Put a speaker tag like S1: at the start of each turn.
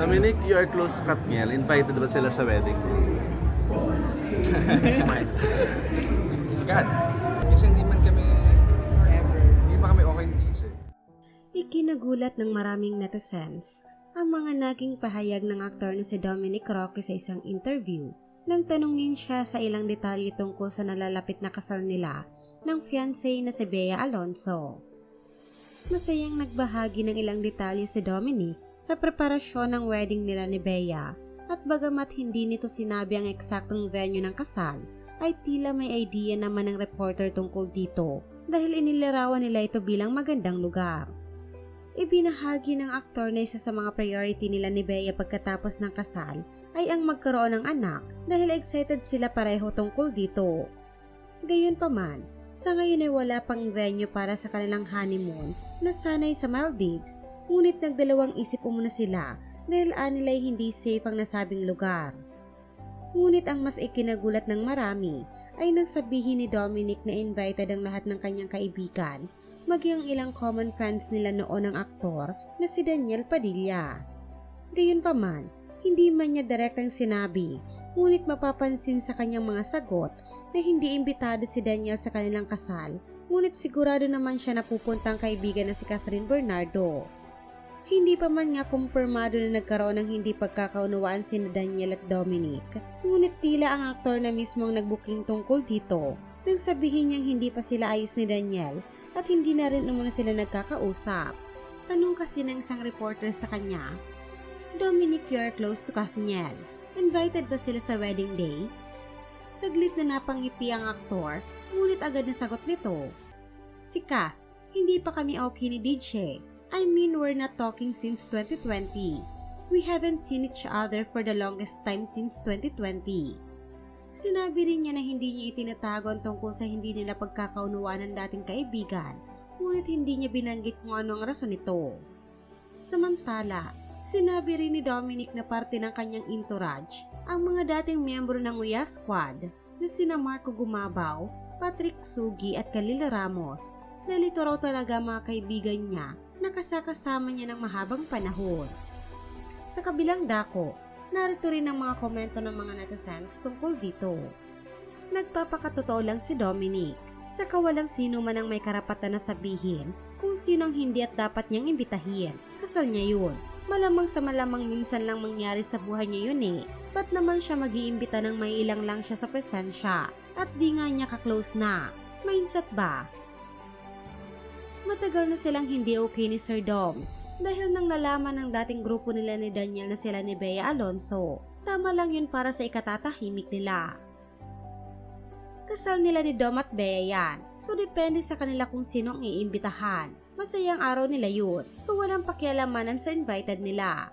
S1: Dominic, you are close to Katniel. Invited ba sila sa wedding?
S2: Smile. Sikat. Kasi hindi man kami, hindi pa kami okay Tise.
S3: Ikinagulat ng maraming netizens ang mga naging pahayag ng aktor na si Dominic Roque sa isang interview nang tanungin siya sa ilang detalye tungkol sa nalalapit na kasal nila ng fiancé na si Bea Alonso. Masayang nagbahagi ng ilang detalye si Dominic sa preparasyon ng wedding nila ni Bea at bagamat hindi nito sinabi ang eksaktong venue ng kasal, ay tila may idea naman ng reporter tungkol dito dahil inilarawan nila ito bilang magandang lugar. Ibinahagi ng aktor na isa sa mga priority nila ni Bea pagkatapos ng kasal ay ang magkaroon ng anak dahil excited sila pareho tungkol dito. Gayunpaman, sa ngayon ay wala pang venue para sa kanilang honeymoon na sanay sa Maldives, ngunit nagdalawang isip umuna sila dahil anilay hindi safe ang nasabing lugar. Ngunit ang mas ikinagulat ng marami ay nang sabihin ni Dominic na invited ang lahat ng kanyang kaibigan, maging ang ilang common friends nila noon ng aktor na si Daniel Padilla. Gayunpaman, hindi man niya direktang sinabi, ngunit mapapansin sa kanyang mga sagot na hindi imbitado si Daniel sa kanilang kasal, ngunit sigurado naman siya na pupuntang kaibigan na si Catherine Bernardo. Hindi pa man nga kumpirmado na nagkaroon ng hindi pagkakaunawaan si Daniel at Dominic, ngunit tila ang aktor na mismo ang nagbuking tungkol dito nang sabihin niyang hindi pa sila ayos ni Daniel at hindi na rin umuna sila nagkakausap. Tanong kasi ng isang reporter sa kanya, Dominic, you're close to Kathniel. Invited ba sila sa wedding day? Saglit na napangiti ang aktor, ngunit agad na sagot nito. Si Kath, hindi pa kami okay ni DJ. I mean, we're not talking since 2020. We haven't seen each other for the longest time since 2020. Sinabi rin niya na hindi niya itinatago ang tungkol sa hindi nila pagkakaunawaan ng dating kaibigan, ngunit hindi niya binanggit kung ano ang rason nito. Samantala, sinabi rin ni Dominic na parte ng kanyang entourage ang mga dating miyembro ng Uya Squad na sina Marco Gumabaw, Patrick Sugi at Kalila Ramos. Nalito raw talaga mga kaibigan niya na kasakasama niya ng mahabang panahon. Sa kabilang dako, narito rin ang mga komento ng mga netizens tungkol dito. Nagpapakatotoo lang si Dominic sa kawalang sino man ang may karapatan na sabihin kung sino ang hindi at dapat niyang imbitahin. Kasal niya yun. Malamang sa malamang minsan lang mangyari sa buhay niya yun eh. Ba't naman siya mag-iimbita ng may ilang lang siya sa presensya? At di nga niya ka-close na. Mindset ba? Matagal na silang hindi okay ni Sir Doms dahil nang nalaman ng dating grupo nila ni Daniel na sila ni Bea Alonso. Tama lang yun para sa ikatatahimik nila. Kasal nila ni Dom at Bea yan, so depende sa kanila kung sino ang iimbitahan. Masayang araw nila yun, so walang pakialamanan sa invited nila.